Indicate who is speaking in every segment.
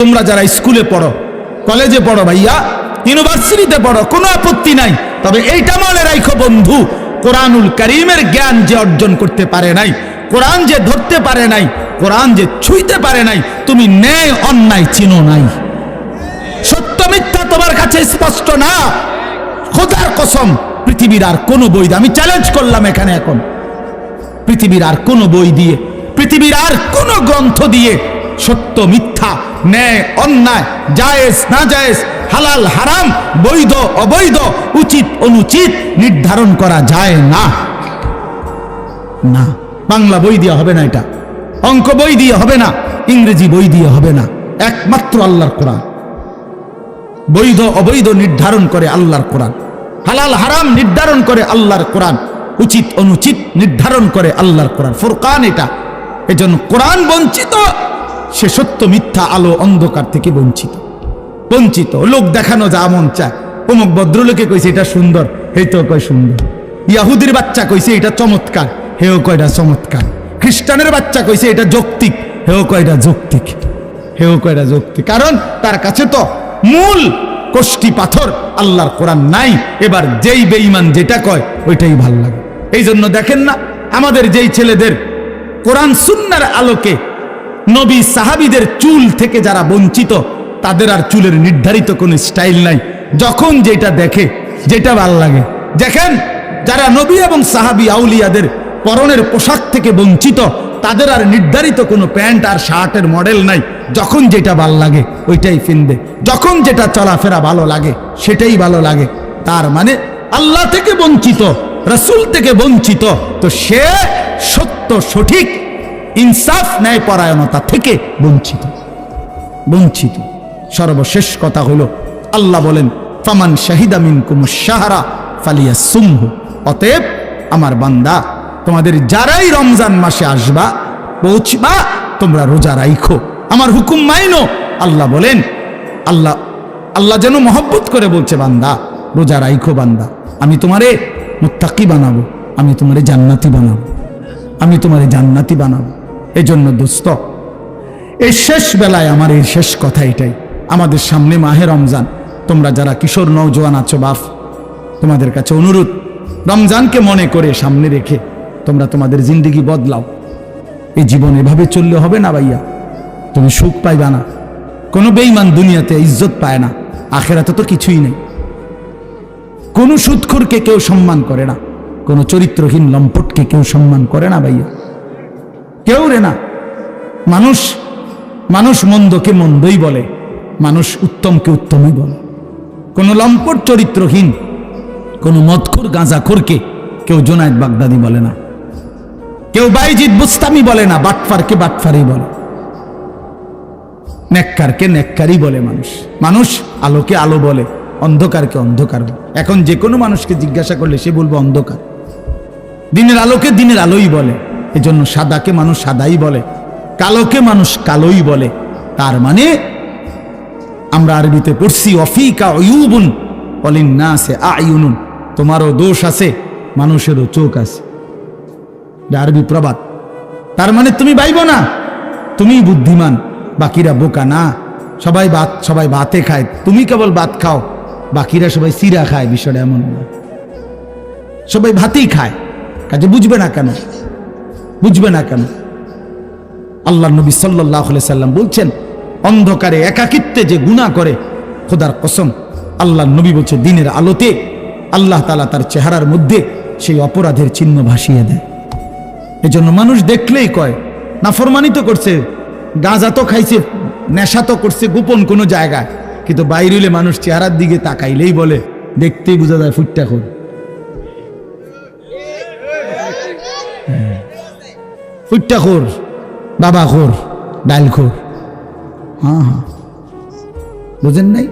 Speaker 1: তোমরা যারা স্কুলে পড়ো, কলেজে পড়ো ভাইয়া, ইউনিভার্সিটিতে পড়ো, কোনো আপত্তি নাই। তবে এইটা মনে রাখো বন্ধু, কোরআনুল করিমের জ্ঞান যে অর্জন করতে পারে নাই, কোরআন যে ধরতে পারে নাই, কোরআন যে ছুঁইতে পারে নাই, তুমি ন্যায় অন্যায় চিনো নাই। সত্য মিথ্যা তোমার কাছে স্পষ্ট না। খোদার কসম, পৃথিবীর আর কোনো বই দিয়ে- আমি চ্যালেঞ্জ করলাম এখানে এখন। পৃথিবীর আর কোনো বই দিয়ে পৃথিবীর আর কোনো গ্রন্থ দিয়ে সত্য মিথ্যা ন্যায়, অন্যায়, জায়েজ না জায়েজ হালাল, হারাম, বৈধ, অবৈধ, উচিত, অনুচিত নির্ধারণ করা যায় না। না, বাংলা বই দিয়ে হবে না এটা। অঙ্ক বই দিয়ে হবে না, ইংরেজি বই দিয়ে হবে না। একমাত্র আল্লাহর কোরআন। বৈধ, অবৈধ নির্ধারণ করে আল্লাহর কোরআন। হালাল, হারাম নির্ধারণ করে আল্লাহর কোরআন। উচিত, অনুচিত নির্ধারণ করে আল্লাহর কোরআন। ফোরকান এটা। এজন্য কোরআন বঞ্চিত সে সত্য মিথ্যা আলো অন্ধকার থেকে বঞ্চিত। বঞ্চিত, লোক দেখানো যা মন চায়। অমুক ভদ্রলোকে কইছে, এটা সুন্দর। এই তো কয় সুন্দর। ইয়াহুদির বাচ্চা কইছে, এটা চমৎকার। হেও কয়টা চমৎকার। খ্রিস্টানের বাচ্চা কইছে, এটা যৌক্তিক। হেও কয়টা যৌক্তিক। হেও কয়টা যৌক্তিক। কারণ তার কাছে তো মূল কোষ্টি পাথর আল্লাহর কোরআন নাই। এবার যেই বেঈমান যেটা কয়, ওইটাই ভালো লাগে। এই জন্য দেখেন না, আমাদের যেই ছেলেদের কোরআন সুন্নার আলোকে নবী সাহাবিদের চুল থেকে যারা বঞ্চিত, তাদের আর চুলের নির্ধারিত কোনো স্টাইল নাই। যখন যেটা দেখে, যেটা ভালো লাগে। দেখেন, যারা নবী এবং সাহাবি আউলিয়াদের পরনের পোশাক থেকে বঞ্চিত, তাদের আর নির্ধারিত কোনো প্যান্ট আর শার্টের মডেল নাই। যখন যেটা ভালো লাগে, ওইটাই কিনবে যখন যেটা চলাফেরা ভালো লাগে, সেটাই ভালো লাগে। তার মানে আল্লাহ থেকে বঞ্চিত, রসুল থেকে বঞ্চিত, তো সে সত্য সঠিক ইনসাফ ন্যায় পরায়ণতা থেকে বঞ্চিত। বঞ্চিত। সর্বশেষ কথা হলো, আল্লাহ বলেন, ফামান শাহিদা মিনকুম সাহারা ফালিয়া সুমহু অতএব, আমার বান্দা, তোমাদের যারাই রমজান মাসে আসবা, পৌঁছবা, তোমরা রোজা রাইখো। আমার হুকুম মাইনো, আল্লাহ বলেন, আল্লাহ আল্লাহ যেন মহব্বত করে বলছে, বান্দা, রোজা রাইখো, বান্দা, আমি তোমারে মুত্তাকি বানাবো, আমি তোমারে জান্নাতি বানাবো, আমি তোমারে জান্নাতি বানাবো। এই জন্য দোস্ত এই শেষ বেলায় আমার এই শেষ কথা এটাই। আমাদের সামনে মাহে রমজান। তোমরা যারা কিশোর নৌজওয়ান আছো বাপ তোমাদের কাছে অনুরোধ, রমজানকে মনে করে সামনে রেখে তোমরা তোমাদের জিন্দিগি বদলাও। এই জীবন এভাবে চললে হবে না ভাইয়া। তুমি সুখ পাইবা না। কোনো বেইমান দুনিয়াতে ইজ্জত পায় না। আখেরাতে তো কিছুই নেই। কোনো সুৎখুরকে কেউ সম্মান করে না। কোনো চরিত্রহীন লম্পটকে কেউ সম্মান করে না ভাইয়া। কেউ রে না। মানুষ মানুষ মন্দকে মন্দই বলে, মানুষ উত্তমকে উত্তমই বলে। কোনো লম্পট চরিত্রহীন, কোনো মদখোর গাঁজাখোরকে কেউ জোনায়দ বাগদাদি বলে না। কেউ বাইজিৎ বুস্তামি বলে না, বাটফারকে বাটফারই বলে। নেককারকে নেককারই বলে মানুষ। মানুষ আলোকে আলো বলে, অন্ধকারকে অন্ধকার বলে। এখন যে কোনো মানুষকে জিজ্ঞাসা করলে সে বলব অন্ধকার। দিনের আলোকে দিনের আলোই বলে। এজন্য সাদাকে মানুষ সাদাই বলে, কালোকে মানুষ কালোই বলে। তার মানে আমরা আরবিতে পড়ছি, অফিকা অয়ুবুন অলিন না আছে আয়ুনুন। তোমারও দোষ আছে, মানুষেরও চোখ আছে। আরবি প্রবাদ। তার মানে তুমি বাইব না তুমি বুদ্ধিমান, বাকিরা বোকা না। সবাই ভাত, সবাই ভাতে খায়, তুমি কেবল ভাত খাও, বাকিরা সবাই সিরা খায়, বিষয়টা এমন না। সবাই ভাতেই খায়, কাজে বুঝবে না কেন? বুঝবে না কেন? আল্লাহ নবী সাল্লাহ সাল্লাম বলছেন, অন্ধকারে একাকিত্বে যে গুণা করে, খোদার কসম আল্লাহ নবী বলছে, দিনের আলোতে আল্লাহ তালা তার চেহারার মধ্যে সেই অপরাধের চিহ্ন ভাসিয়ে দেয়। এজন্য মানুষ দেখলেই কয়, নাফরমানি তো করছে, গাঁজা তো খাইছে, নেশা তো করছে গোপন কোনো জায়গায়, কিন্তু বাইরেলে মানুষ চেহারার দিকে তাকাইলেই বলে, দেখতেই বোঝা যায় ফুটটা খোর ফুটটা খোর বাবা খোর ডাইল খোর হ্যাঁ হ্যাঁ বুঝেন নাই?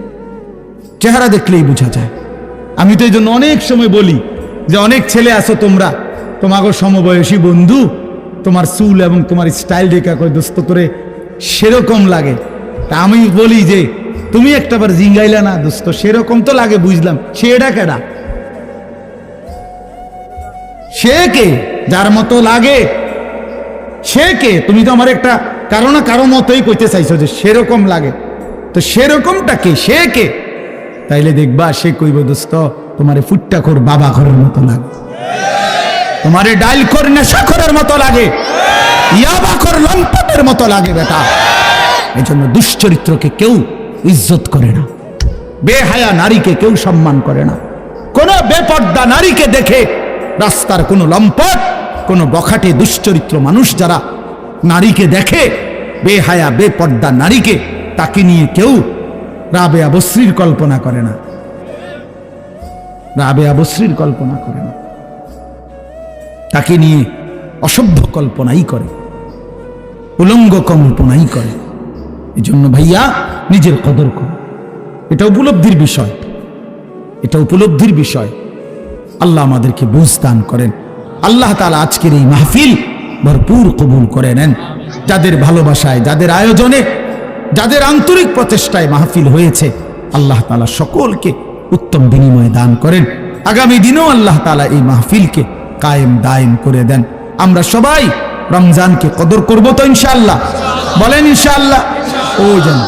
Speaker 1: চেহারা দেখলেই বোঝা যায়। আমি তো এই জন্য অনেক সময় বলি যে, অনেক ছেলে আছো তোমরা। তোমাকে সমবয়সী বন্ধু, তোমার চুল এবং তোমার স্টাইল রেখা করে দোস্ত করে সেরকম লাগে। তা আমি বলি যে, তুমি একটাবার জিঙ্গাইলা না দোস্ত, সেরকম তো লাগে বুঝলাম। সেটা কেডা? সে কে? যার মতো লাগে। সে কে? তুমি তো আমার একটা কারও না কারও মতোই কইতে চাইছো যে সেরকম লাগে। তো সেরকমটা কে? সে কে? তাইলে দেখবা সে কইব, দোস্ত, তোমারে ফুটটা কর বাবা ঘরের মতো লাগে। তোমারে ডাইল কর নেশাখরের মতো লাগে। ইয়াবা কর লম্পটের মতো লাগে, বেটা। এই জন্য দুশ্চরিত্রকে কেউ ইজ্জত করে না। বেহায়া নারীকে কেউ সম্মান করে না। কোন বেপর্দা নারীকে দেখে রাস্তার কোনো লম্পট কোনো বখাটে দুশ্চরিত্র মানুষ যারা নারীকে দেখে, বেহায়া, বেপর্দা নারীকে, তাকে নিয়ে কেউ রাবে আবশ্রীর কল্পনা করে না। রাবে আবশ্রীর কল্পনা করে না। তাকে নিয়ে অসভ্য কল্পনাই করে, উলঙ্গ কল্পনাই করে। এই জন্য ভাইয়া, নিজের কদর করো। এটা উপলব্ধির বিষয়। এটা উপলব্ধির বিষয়। আল্লাহ আমাদেরকে বুঝ দান করেন। আল্লাহ তালা আজকের এই মাহফিল ভরপুর কবুল করে নেন। যাদের ভালোবাসায়, যাদের আয়োজনে, যাদের আন্তরিক প্রচেষ্টায় মাহফিল হয়েছে, আল্লাহ তালা সকলকে উত্তম বিনিময় দান করেন। আগামী দিনেও আল্লাহ তালা এই মাহফিলকে কায়েম দায়েম করে দেন। আমরা সবাই রমজানকে কদর করব তো ইনশাআল্লাহ? বলেন ইনশাআল্লাহ। ও যেন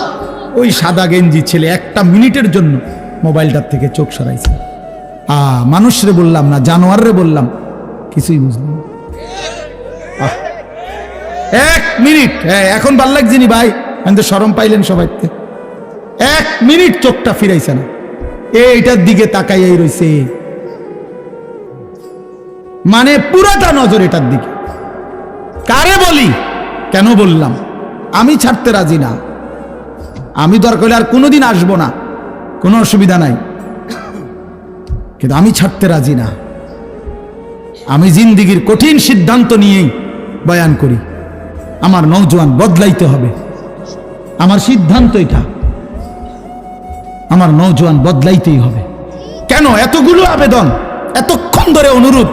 Speaker 1: ওই সাদা গেঞ্জি ছেলে একটা মিনিটের জন্য মোবাইলটার থেকে চোখ সরাইছে। আ, মানুষরে বললাম না, জানোয়াররে বললাম। কিছুই বুঝলাম এক মিনিট। হ্যাঁ এখন ভালো লাগছে নি ভাই? আমি তো সরম পাইলেন সবাই এক মিনিট চোখটা ফিরাইছে না। এইটার দিকে তাকাইয়াই রইছে। মানে পুরাটা নজর এটার দিকে। কারে বলি? কেন বললাম? আমি ছাড়তে রাজি না। আমি দরকার আর কোনোদিন আসব না। কোনো অসুবিধা নাই। কিন্তু আমি ছাড়তে রাজি না। আমি জিন্দিগির কঠিন সিদ্ধান্ত নিয়েই বয়ান করি। আমার নৌজওয়ান বদলাইতে হবে। আমার সিদ্ধান্ত এটা। আমার নৌজওয়ান বদলাইতেই হবে। কেন এতগুলো আবেদন? এতক্ষণ ধরে অনুরোধ।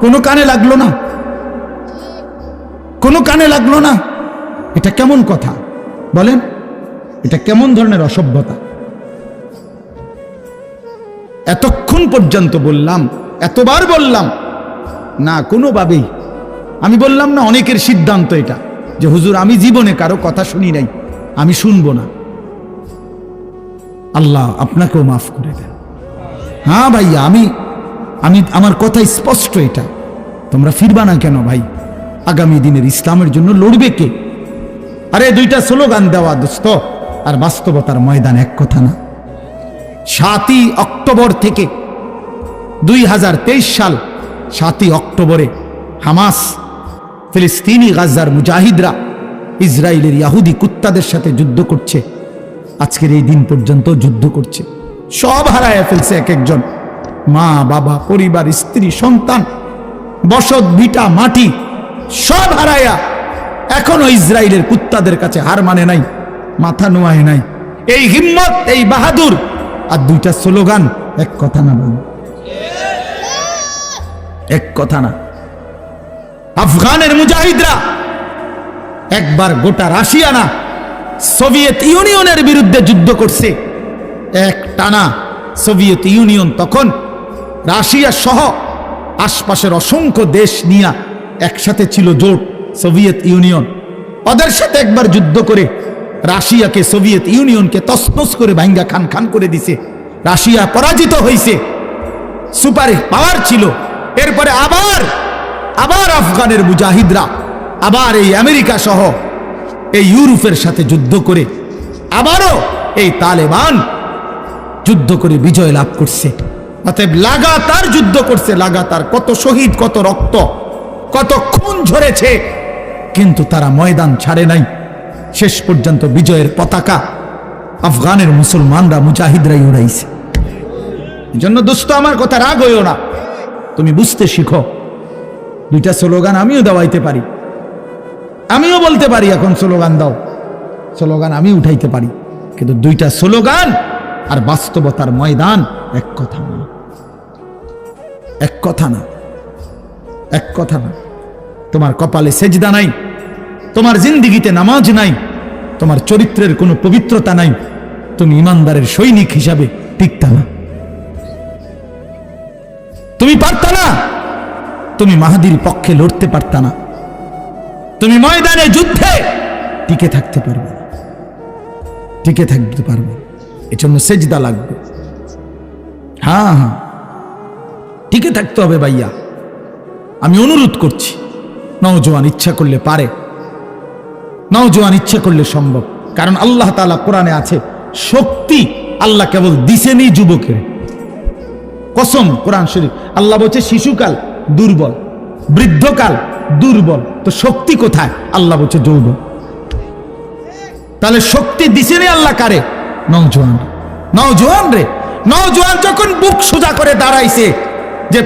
Speaker 1: কোনো কানে লাগল না? কোনো কানে লাগল না? এটা কেমন কথা? বলেন, এটা কেমন ধরনের অসভ্যতা? এতক্ষণ পর্যন্ত বললাম, এতবার বললাম না, কোনোভাবেই। আমি বললাম না, অনেকের সিদ্ধান্ত এটা, যে হুজুর, আমি জীবনে কারও কথা শুনি নাই, আমি শুনব না। আল্লাহ আপনাকেও মাফ করে দেন। হ্যাঁ ভাইয়া, আমি আমি, আমার কথা স্পষ্ট এটা। তোমরা ফিরবা না কেন ভাই? আগামী দিনের ইসলামের জন্য লড়বে কে? আরে, দুইটা স্লোগান দেওয়া, দোস্ত। আর বাস্তবতার ময়দান এক কথা না। সাতই অক্টোবর থেকে দুই হাজার তেইশ সাল সাতই অক্টোবরে হামাস, ফিলিস্তিনি গাজার মুজাহিদরা ইসরায়েলের ইয়াহুদি কুত্তাদের সাথে যুদ্ধ করছে। আজকের এই দিন পর্যন্ত যুদ্ধ করছে। সব হারায় ফেলছে এক একজন মা, বাবা, পরিবার, স্ত্রী, সন্তান, বসত, ভিটা, মাটি, সব হারায়া এখনও ইসরায়েলের কুত্তাদের কাছে হার মানে নাই, মাথা নোয়ায় নাই। এই হিম্মত, এই বাহাদুর, আর দুইটা স্লোগান, এক কথা না বলুন। এক কথা না। আফগানের মুজাহিদরা একবার গোটা রাশিয়া না সোভিয়েত ইউনিয়নের বিরুদ্ধে যুদ্ধ করছে। এক টানা সোভিয়েত ইউনিয়ন তখন রাশিয়া সহ আশপাশের অসংখ্য দেশ নিয়ে একসাথে ছিল জোট সোভিয়েত ইউনিয়ন। ওদের সাথে একবার যুদ্ধ করে রাশিয়াকে সোভিয়েত ইউনিয়নকে তসনস করে ভাঙ্গা খান খান করে দিছে। রাশিয়া পরাজিত হয়েছে সুপার পাওয়ার ছিল। এরপরে আবার আবার আফগানের মুজাহিদরা, আবার এই আমেরিকা সহ এই ইউরোপের সাথে যুদ্ধ করে আবারও এই তালেবান যুদ্ধ করে বিজয় লাভ করছে। অতএব লাগাতার যুদ্ধ করছে, লাগাতার। কত শহীদ, কত রক্ত, কত খুন ঝরেছে, কিন্তু তারা ময়দান ছাড়ে নাই। শেষ পর্যন্ত বিজয়ের পতাকা আফগানের মুসলমানরা, মুজাহিদরাই উড়াইছে। জন্য দোস্ত আমার কথা রাগ হইও না। তুমি বুঝতে শিখো। দুইটা স্লোগান আমিও দেওয়াইতে পারি। আমিও বলতে পারি এখন স্লোগান দাও। স্লোগান আমি উঠাইতে পারি। কিন্তু দুইটা স্লোগান আর বাস্তবতার ময়দান এক কথা না। এক কথা না। এক কথা না। তোমার কপালে সেজদা নাই। তোমার জিন্দিগিতে নামাজ নাই। তোমার চরিত্রের কোনো পবিত্রতা নাই। তুমি ইমানদারের সৈনিক হিসাবে টিকতা না। তুমি পারতা না। তুমি মাহাদির পক্ষে লড়তে পারতা না। তুমি ময়দানে যুদ্ধে টিকে থাকতে পারবে না। টিকে থাকতে পারবে এর জন্য সেজদা লাগবে। হ্যাঁ হ্যাঁ। টিকে থাকতে হবে ভাইয়া। আমি অনুরোধ করছি। নওজোয়ান ইচ্ছা করলে পারে। নওজোয়ান ইচ্ছা করলে সম্ভব। কারণ আল্লাহ তাআলা কোরআনে আছে, শক্তি আল্লাহ কেবল দিছেনি যুবকের। কসম, কোরআন শরীফ। আল্লাহ বলছে, শিশুকাল দুর্বল, বৃদ্ধকাল দুর্বল। তো শক্তি কোথায়? আল্লাহ বলছে, যৌবন। তাহলে শক্তি দিছেনি আল্লাহ কারে? নওজোয়ান। নওজোয়ান রে? নওজোয়ান যখন বুক সোজা করে দাঁড়াইছে যে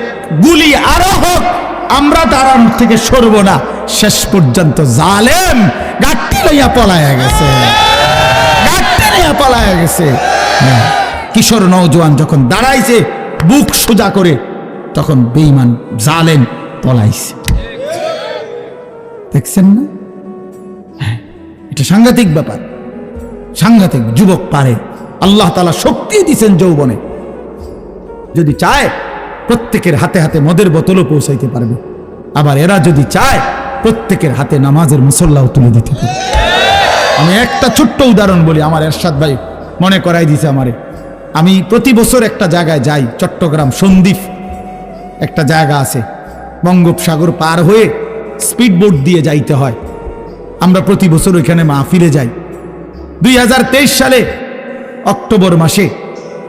Speaker 1: গুলি আরও হোক, আমরা দাঁড়ানোর থেকে সরব না। শেষ পর্যন্ত জালেম গাট্টি লইয়া পলায়া গেছে। গাট্টি লইয়া পলায়া গেছে। কিশোর নওজোয়ান যখন দাঁড়াইছে বুক সোজা করে তখন বেঈমান জালেম পলাইছে। দেখছেন না? হ্যাঁ, এটা সাংঘাতিক ব্যাপার। সাংঘাতিক যুবক পারে। আল্লাহ তালা শক্তি দিছেন যৌবনে। যদি চায় প্রত্যেকের হাতে হাতে মদের বোতলও পৌঁছাইতে পারবে। আবার এরা যদি চায় প্রত্যেকের হাতে নামাজের মুসল্লাও তুলে দিতে পারবে। আমি একটা ছোট্ট উদাহরণ বলি আমার এরশাদ ভাই মনে করাই দিছে আমারে। আমি প্রতি বছর একটা জায়গায় যাই, চট্টগ্রাম সন্দ্বীপ। একটা জায়গা আছে, বঙ্গোপসাগর পার হয়ে স্পিড বোট দিয়ে যাইতে হয়। আমরা প্রতি বছর ওইখানে মাহফিলে যাই। দুই হাজার তেইশ সালে, অক্টোবর মাসে,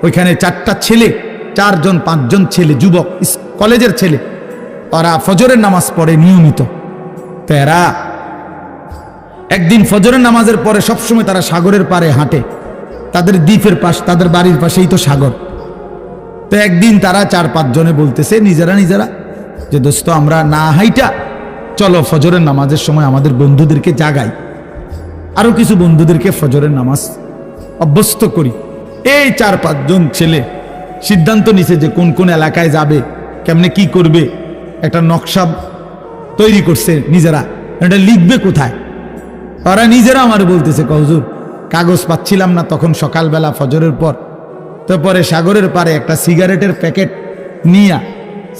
Speaker 1: ওইখানে চারটা ছেলে, চারজন, পাঁচজন ছেলে, যুবক কলেজের ছেলে, ওরা ফজরের নামাজ পড়ে নিয়মিত। তো এরা একদিন ফজরের নামাজের পরে সবসময় তারা সাগরের পারে হাঁটে। তাদের দ্বীপের পাশ, তাদের বাড়ির পাশেই তো সাগর। তো একদিন তারা চার পাঁচ জনে বলতেছে, নিজেরা নিজেরা, যে দোস্ত আমরা না হাইটা, চলো ফজরের নামাজের সময় আমাদের বন্ধুদেরকে জাগাই। আরও কিছু বন্ধুদেরকে ফজরের নামাজ অভ্যস্ত করি। এই চার পাঁচজন ছেলে সিদ্ধান্ত নিছে যে কোন কোন এলাকায় যাবে, কেমনে কি করবে, একটা নকশা তৈরি করছে নিজেরা, এটা লিখবে কোথায়? ওরা নিজেরা আমার বলতেছে কহজুর কাগজ পাচ্ছিলাম না তখন সকালবেলা ফজরের পর। তো পরে সাগরের পারে একটা সিগারেটের প্যাকেট নিয়া,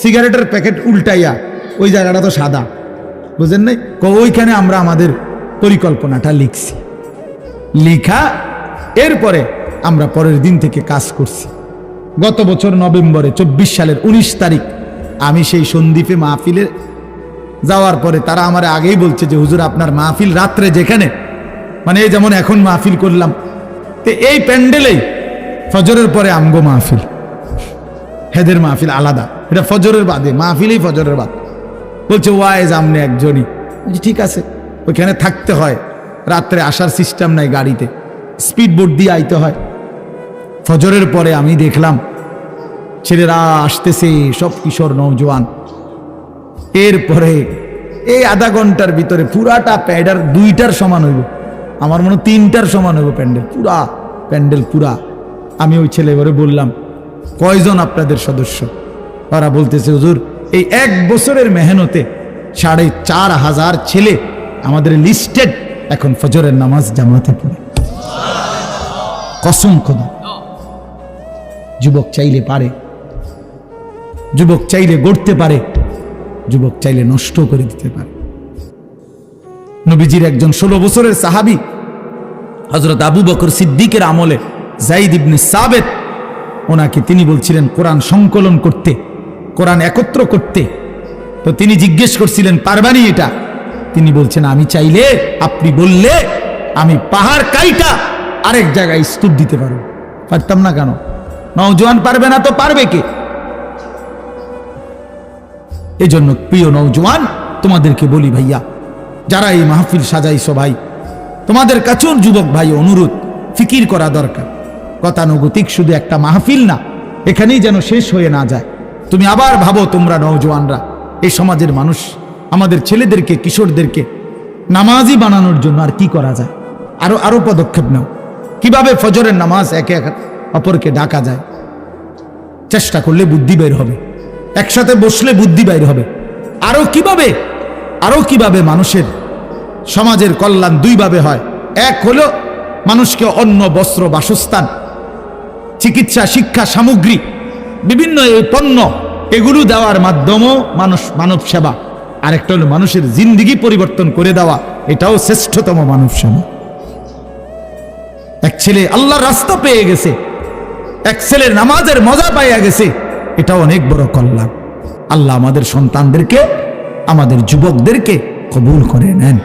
Speaker 1: সিগারেটের প্যাকেট উল্টাইয়া, ওই জায়গাটা তো সাদা। বুঝেন নাই? ওইখানে আমরা আমাদের পরিকল্পনাটা লিখছি। লিখা, এরপরে আমরা পরের দিন থেকে কাজ করছি। গত বছর নভেম্বরে চব্বিশ সালের ১৯ তারিখ আমি সেই সন্দ্বীপে মাহফিলে যাওয়ার পরে তারা আমার আগেই বলছে যে, হুজুর, আপনার মাহফিল রাত্রে যেখানে মানে এই যেমন এখন মাহফিল করলাম, তো এই প্যান্ডেলেই ফজরের পরে আমগো মাহফিল। হেদের মাহফিল আলাদা, এটা ফজরের বাদে, মাহফিলেই ফজরের বাদ। বলছে, ওয়াইজ আমনে একজনই। ঠিক আছে। ওইখানে থাকতে হয়, রাত্রে আসার সিস্টেম নাই গাড়িতে। স্পিড বোট দিয়ে আইতে হয়। ফজরের পরে আমি দেখলাম, ছেলেরা আসতেছে, সব কিশোর নৌজওয়ান এরপরে এই আধা ঘণ্টার ভিতরে পুরাটা প্যাডার দুইটার সমান হইব আমার মনে তিনটার সমান হইব প্যান্ডেল, পুরা প্যান্ডেল পুরা। আমি ওই ছেলে এবারে বললাম, কয়জন আপনাদের সদস্য? ওরা বলতেছে, হুজুর, এই এক বছরের মেহনতে সাড়ে চার হাজার ছেলে আমাদের লিস্টেড এখন ফজরের নামাজ জামাতে পড়ে। কসম খোদা। যুবক চাইলে পারে, যুবক চাইলে গড়তে পারে, যুবক চাইলে নষ্ট করে দিতে পারে। নবীজির একজন ষোলো বছরের সাহাবি হজরত আবু বকর সিদ্দিকের আমলে জাইদ ইবনে সাবেত, ওনাকে তিনি বলছিলেন, কোরআন সংকলন করতে, কোরআন একত্র করতে। তো তিনি জিজ্ঞেস করছিলেন, পারবানি এটা? তিনি বলছেন, আমি চাইলে, আপনি বললে আমি পাহাড় কাইটা আরেক জায়গায় স্তূপ দিতে পারব। পারতাম না কেন? নওজোয়ান পারবে না তো পারবে কে? এজন্য প্রিয় নৌজওয়ান তোমাদেরকে বলি ভাইয়া যারা এই মাহফিল সাজাইছো ভাই, তোমাদের কাছেও যুবক ভাই অনুরোধ, ফিকির করা দরকার। গতানুগতিক শুধু একটা মাহফিল না, এখানেই যেন শেষ হয়ে না যায়। তুমি আবার ভাবো তোমরা নৌজওয়ানরা এই সমাজের মানুষ, আমাদের ছেলেদেরকে, কিশোরদেরকে, নামাজই বানানোর জন্য আর কি করা যায়? আরও আরও পদক্ষেপ নাও। কীভাবে ফজরের নামাজ একে এক অপরকে ডাকা যায়? চেষ্টা করলে বুদ্ধি বের হবে। একসাথে বসলে বুদ্ধি বের হবে। আরও কীভাবে? আরও কীভাবে মানুষের সমাজের কল্যাণ দুইভাবে হয়। এক হলো মানুষকে অন্ন, বস্ত্র, বাসস্থান, চিকিৎসা, শিক্ষা, সামগ্রী, বিভিন্ন এই পণ্য এগুলো দেওয়ার মাধ্যমেও মানুষ মানব সেবা। আরেকটা হলো মানুষের জিন্দিগি পরিবর্তন করে দেওয়া, এটাও শ্রেষ্ঠতম মানব সেবা। এক ছেলে আল্লাহর রাস্তা পেয়ে গেছে, এক ছেলের নামাজের মজা পাইয়া গেছে এটা অনেক বড় কল্যাণ। আল্লাহ আমাদের সন্তানদেরকে, আমাদের যুবকদেরকে কবুল করে নেন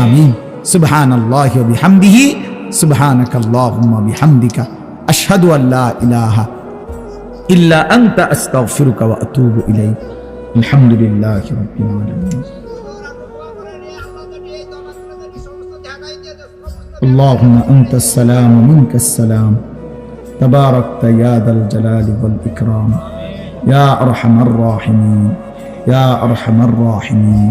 Speaker 1: আমিন সুবহান আল্লাহ বিহামদিহি সুবহানাক আল্লাহুম্মা বিহামদিকা আশহাদু আল্লা ইলাহা ইল্লা আনতা আস্তাগফিরুকা ওয়া আতুবু ইলাইক আলহামদুলিল্লাহি রাব্বিল আলামিন اللهم أنت السلام ومنك السلام تباركت يا ذا الجلال والإكرام يا أرحم الراحمين يا أرحم الراحمين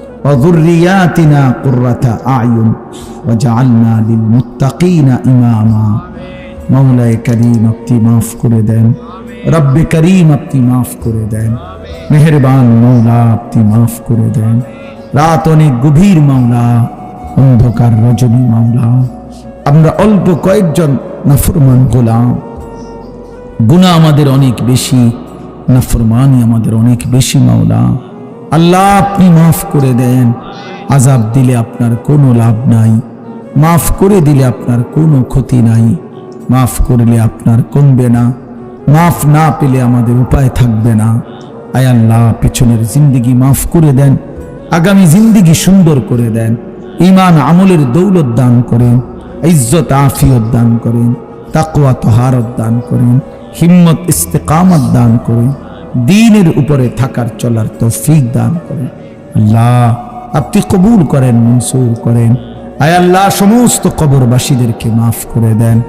Speaker 1: وذرياتنا قرة اعين وجعلنا للمتقين اماما مولاي করিম আপনি মাফ করে দেন রব্বে করিম আপনি মাফ করে দেন মেহেরবান মৌলা আপনি মাফ করে দেন রাত অনেক গভীর মাওলা অন্ধকার রজনী মাওলা আমরা অল্প কয়েকজন নাফরমান গোলাম গুণা আমাদের অনেক বেশি নাফরমানি আমাদের অনেক বেশি মাওলা আল্লাহ আপনি মাফ করে দেন। আজাব দিলে আপনার কোনো লাভ নাই। মাফ করে দিলে আপনার কোনো ক্ষতি নাই। মাফ করলে আপনার কমবে না। মাফ না পেলে আমাদের উপায় থাকবে না। আয় আল্লাহ, পেছনের জিন্দিগি মাফ করে দেন। আগামী জিন্দিগি সুন্দর করে দেন। ইমান আমলের দৌলত দান করেন। ইজ্জত আফিয়ত দান করেন। তাকওয়া তহারত দান করেন। হিম্মত ইস্তেকামত দান করেন। দিনের উপরে থাকার চলার তৌফিক দান করেন। আল্লাহ, আপনি কবুল করেন, মনসুর করেন। আয় আল্লাহ, সমস্ত কবরবাসীদেরকে মাফ করে দেন।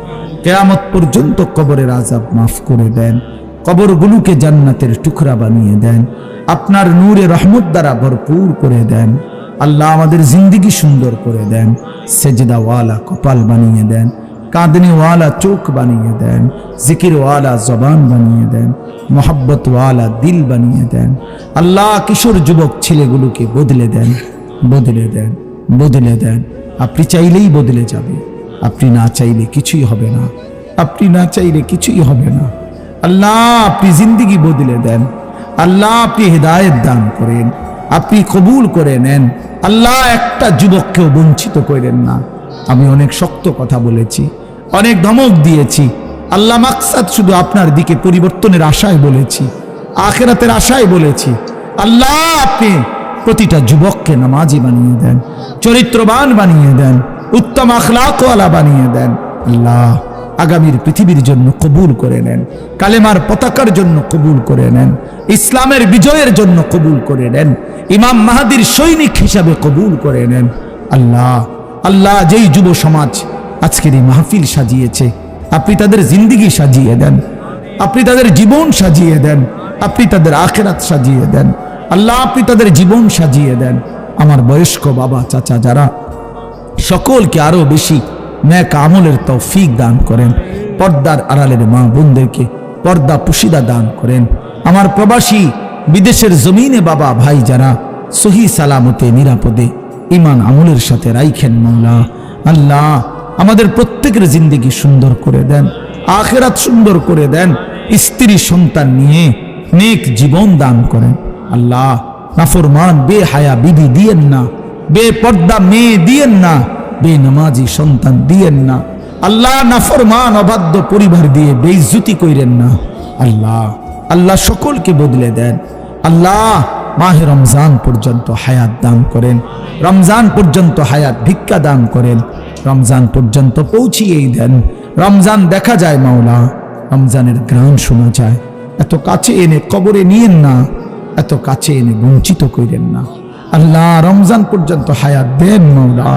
Speaker 1: কেয়ামত পর্যন্ত কবরের আজাব মাফ করে দেন। কবরগুলোকে জান্নাতের টুকরা বানিয়ে দেন। আপনার নূরে রহমত দ্বারা ভরপুর করে দেন। আল্লাহ আমাদের জিন্দিগি সুন্দর করে দেন। সেজদাওয়ালা কপাল বানিয়ে দেন। কাঁদনেওয়ালা চোখ বানিয়ে দেন জিকিরওয়ালা জবান বানিয়ে দেন মোহাব্বতওয়ালা দিল বানিয়ে দেন। আল্লাহ কিশোর যুবক ছেলেগুলোকে বদলে দেন বদলে দেন বদলে দেন। আপনি চাইলেই বদলে যাবে, আপনি না চাইলে কিছুই হবে না, আপনি না চাইলে কিছুই হবে না। আল্লাহ আপনি জিন্দিগি বদলে দেন, আল্লাহ আপনি হেদায়েত দান করেন, আপনি কবুল করে নেন। আল্লাহ একটা যুবককেও বঞ্চিত করেন না। আমি অনেক শক্ত কথা বলেছি। অনেক ধমক দিয়েছি। আল্লাহ মাকসাদ শুধু আপনার দিকে পরিবর্তনের আশায় বলেছি, আখেরাতের আশায় বলেছি। আল্লাহ আপনি প্রতিটা যুবককে নামাজি বানিয়ে দেন, চরিত্রবান বানিয়ে দেন, উত্তম আখলাকওয়ালা বানিয়ে দেন। আল্লাহ আগামীর পৃথিবীর জন্য কবুল করে নেন, কালেমার পতাকার জন্য কবুল করে নেন, ইসলামের বিজয়ের জন্য কবুল করে নেন, ইমাম মাহাদির সৈনিক হিসাবে কবুল করে নেন। আল্লাহ আল্লাহ যেই যুব সমাজ আজকের এই মাহফিল সাজিয়েছে। আপনি তাদের জিন্দিগি সাজিয়ে দেন। আপনি তাদের জীবন সাজিয়ে দেন। আপনি তাদের আখেরাত সাজিয়ে দেন। আল্লাহ, আপনি তাদের জীবন সাজিয়ে দেন। আমার বয়স্ক বাবা, চাচা যারা, সকলকে আরও বেশি ন্যাক আমলের তৌফিক দান করেন। পর্দার আড়ালের মা বোনদেরকে পর্দা পুশিদা দান করেন। আমার প্রবাসী বিদেশের জমিনে বাবা, ভাই যারা, সহি সালামতে, নিরাপদে ইমান আমলের সাথে রাইখেন মৌলা আল্লাহ আমাদের প্রত্যেকের জিন্দিগি সুন্দর করে দেন, আখেরাত সুন্দর করে দেন, স্ত্রী সন্তান নিয়ে নেক জীবন দান করেন। আল্লাহ, নাফরমান বে হায়া বিধি দিয়েন না বে পর্দা মেয়ে দিয়েন না, বেনামাজি সন্তান দিয়েন না। আল্লাহ, নাফরমান, অবাধ্য পরিবার দিয়ে বেইজ্জুতি কইরেন না। আল্লাহ আল্লাহ সকলকে বদলে দেন। আল্লাহ মাহে রমজান পর্যন্ত হায়াত দান করেন রমজান পর্যন্ত হায়াত ভিক্ষা দান করেন রমজান পর্যন্ত পৌঁছিয়েই দেন রমজান দেখা যায় মাওলা রমজানের গ্রাম শোনা যায় এত কাছে এনে কবরে নিয়েন না এত কাছে এনে বঞ্চিত করেন না আল্লাহ রমজান পর্যন্ত হায়াত দেন মৌলা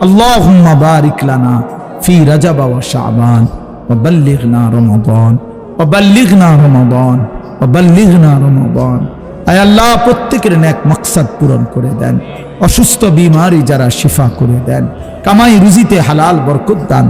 Speaker 1: اللهم بارك لنا في رجب وشعبان وبلغنا رمضان وبلغنا رمضان وبلغنا رمضان আয় আল্লাহ, প্রত্যেকের ন্যাক মকসাদ পূরণ করে দেন। অসুস্থ বিমারি যারা শিফা করে দেন। কামাই রুজিতে হালাল বরকত দান